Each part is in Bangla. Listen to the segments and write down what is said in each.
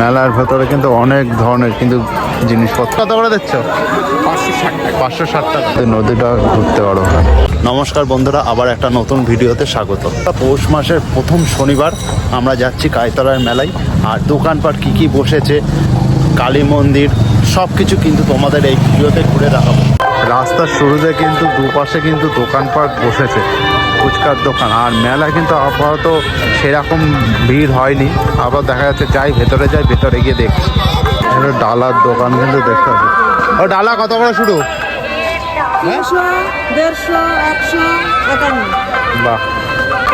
মেলার ভেতরে কিন্তু অনেক ধরনের কিন্তু জিনিসপত্র। কত করে দিচ্ছ? পাঁচশো ষাট টাকা। নদীটা ঘুরতে পারো। নমস্কার বন্ধুরা আবার একটা নতুন ভিডিওতে স্বাগত। পৌষ মাসের প্রথম শনিবার আমরা যাচ্ছি কায়তলার মেলায়। আর দোকানপাট কি কি বসেছে কালী মন্দির সব কিছু কিন্তু তোমাদের এই ভিডিওতে ঘুরে দেখাবো। রাস্তার শুরুতে কিন্তু দুপাশে কিন্তু দোকানপাট বসেছে ফুচকার দোকান। আর মেলা কিন্তু আপাতত সেরকম ভিড় হয়নি। আবার দেখা যাচ্ছে যাই ভেতরে যাই ভেতরে গিয়ে দেখছি। ডালার দোকান কিন্তু দেখতে পাচ্ছি। ও ডালা কত করে শুরু? বাহ।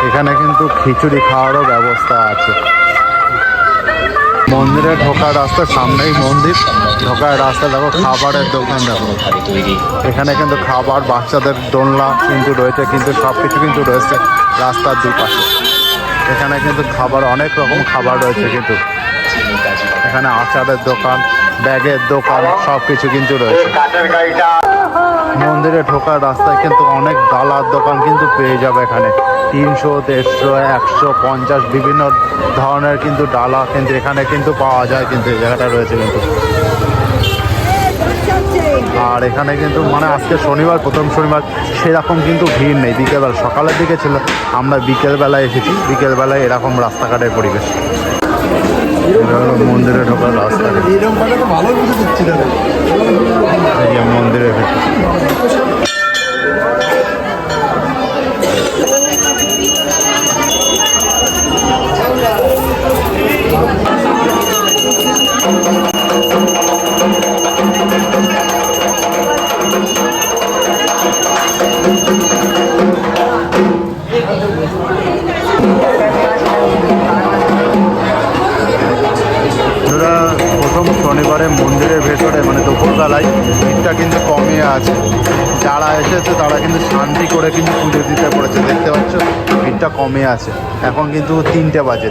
এখানে কিন্তু খিচুড়ি খাওয়ারও ব্যবস্থা আছে। মন্দিরে ঢোকার রাস্তা সামনেই মন্দির। ঢোকার রাস্তা দেখো, খাবারের দোকান দেখো। এখানে কিন্তু খাবার, বাচ্চাদের দোলনা কিন্তু রয়েছে, কিন্তু সব কিছু কিন্তু রয়েছে রাস্তার দুপাশে। এখানে কিন্তু খাবার, অনেক রকম খাবার রয়েছে কিন্তু। এখানে আচারের দোকান, ব্যাগের দোকান সব কিছু কিন্তু রয়েছে। মন্দিরে ঢোকার রাস্তায় কিন্তু অনেক ডালার দোকান কিন্তু পেয়ে যাবে এখানে। তিনশো, দেড়শো, একশো, পঞ্চাশ বিভিন্ন ধরনের কিন্তু ডালা কিন্তু এখানে কিন্তু পাওয়া যায় কিন্তু এই জায়গাটা রয়েছে কিন্তু। আর এখানে কিন্তু মানে আজকে শনিবার, প্রথম শনিবার সেরকম কিন্তু ভিড় নেই। বিকেলবেলা, সকালের দিকে ছিল, আমরা বিকেলবেলায় এসেছি। বিকেলবেলায় এরকম রাস্তাঘাটের পরিবেশ। এটা হলো মন্দিরে ঢোকার রাস্তা এই যে মন্দিরের মন্দিরের ভেতরে মানে দুপুরবেলায় ভিড়টা কিন্তু কমে আছে। যারা এসেছে তারা কিন্তু শান্তি করে কিন্তু পুজো দিতে পড়েছে। দেখতে পাচ্ছ ভিড়টা কমে আছে। এখন কিন্তু তিনটে বাজে।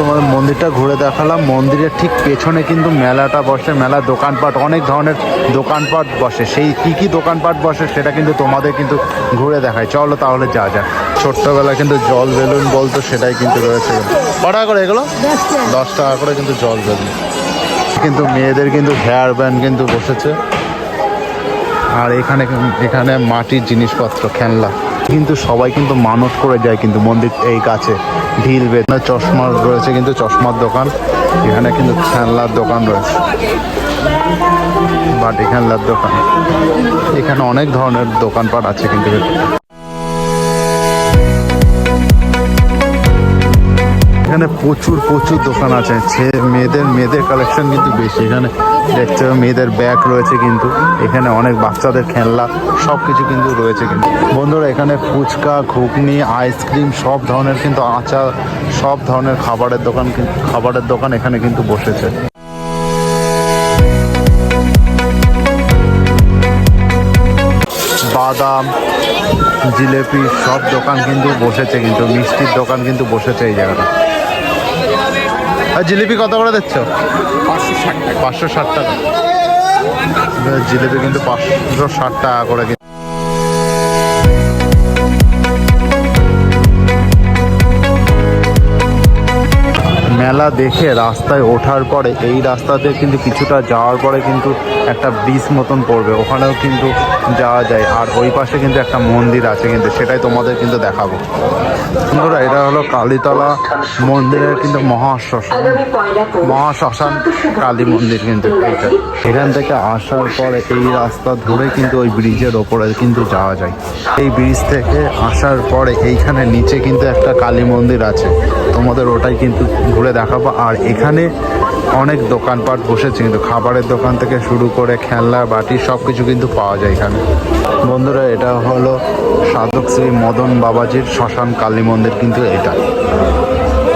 তোমাদের মন্দিরটা ঘুরে দেখালাম। মন্দিরের ঠিক পেছনে কিন্তু মেলাটা বসে মেলা দোকানপাট অনেক ধরনের দোকানপাট বসে। সেই কী কী দোকানপাট বসে সেটা কিন্তু তোমাদের কিন্তু ঘুরে দেখায়। চলো তাহলে যা যা ছোট্টবেলা কিন্তু জল বেলুন বলতো সেটাই কিন্তু রয়েছে। কটা করে এগুলো? দশ টাকা করে কিন্তু জল বেলুন। কিন্তু মেয়েদের কিন্তু হেয়ার ব্যান্ড কিন্তু বসেছে। আর এখানে এখানে মাটির জিনিসপত্র, খেলনা। কিন্তু সবাই কিন্তু মানত করে যায় কিন্তু মন্দির এই কাছে। ঢিল বেদনা চশমা রয়েছে কিন্তু চশমার দোকান। এখানে কিন্তু খেলনার দোকান রয়েছে। বাটি খেলনার দোকান। এখানে অনেক ধরনের দোকানপাট আছে কিন্তু। এখানে প্রচুর প্রচুর দোকান আছে। মেয়েদের মেয়েদের কালেকশন কিন্তু বেশি। এখানে দেখতে হবে মেয়েদের ব্যাগ রয়েছে কিন্তু। এখানে অনেক বাচ্চাদের খেলনা সব কিছু কিন্তু রয়েছে কিন্তু। বন্ধুরা, এখানে ফুচকা, ঘুগনি আইসক্রিম সব ধরনের কিন্তু আচার, সব ধরনের খাবারের দোকান কিন্তু- খাবারের দোকান এখানে কিন্তু বসেছে। বাদাম, জিলেপি, সব দোকান কিন্তু বসেছে কিন্তু। মিষ্টির দোকান কিন্তু বসেছে এই জায়গাটা। আর জিলিপি কত করে দিচ্ছ? পাঁচশো ষাট টাকা। জিলিপি কিন্তু পাঁচশো ষাট টাকা করে মেলা দেখে রাস্তায় ওঠার পরে এই রাস্তাতে কিন্তু কিছুটা যাওয়ার পরে কিন্তু একটা ব্রিজ মতন পড়বে, ওখানেও কিন্তু যাওয়া যায়। আর ওই পাশে কিন্তু একটা মন্দির আছে কিন্তু, সেটাই তোমাদের কিন্তু দেখাবো। বন্ধুরা, এটা হলো কালীতলা মন্দিরের কিন্তু মহাশ্মশান। মহাশ্মশান কালী মন্দির কিন্তু এইটা এখান থেকে আসার পরে এই রাস্তা ধরে কিন্তু ওই ব্রিজের ওপরে কিন্তু যাওয়া যায়। এই ব্রিজ থেকে আসার পরে এইখানে নিচে কিন্তু একটা কালী মন্দির আছে। তোমাদের ওটাই কিন্তু ঘুরে দেখাবো। আর এখানে অনেক দোকানপাট বসেছে, কিন্তু খাবারের দোকান থেকে শুরু করে খেলনা, বাটি সব কিছু কিন্তু পাওয়া যায় এখানে। বন্ধুরা, এটা হলো সাধক শ্রী মদন বাবাজির শ্মশান কালী মন্দির, কিন্তু এটা।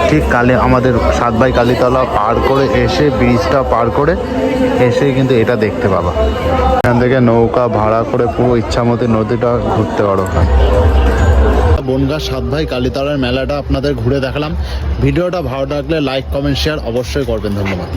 ঠিক কালী আমাদের সাতবাই কালীতলা পার করে এসে, ব্রিজটা পার করে এসে কিন্তু এটা দেখতে পাবা। এখান থেকে নৌকা ভাড়া করে পুরো ইচ্ছামতো নদীটা ঘুরতে পারো। বনগা সাত ভাই কালীতলার মেলাটা আপনাদের ঘুরে দেখালাম। ভিডিওটা ভালো লাগলে লাইক কমেন্ট শেয়ার অবশ্যই করবেন। ধন্যবাদ।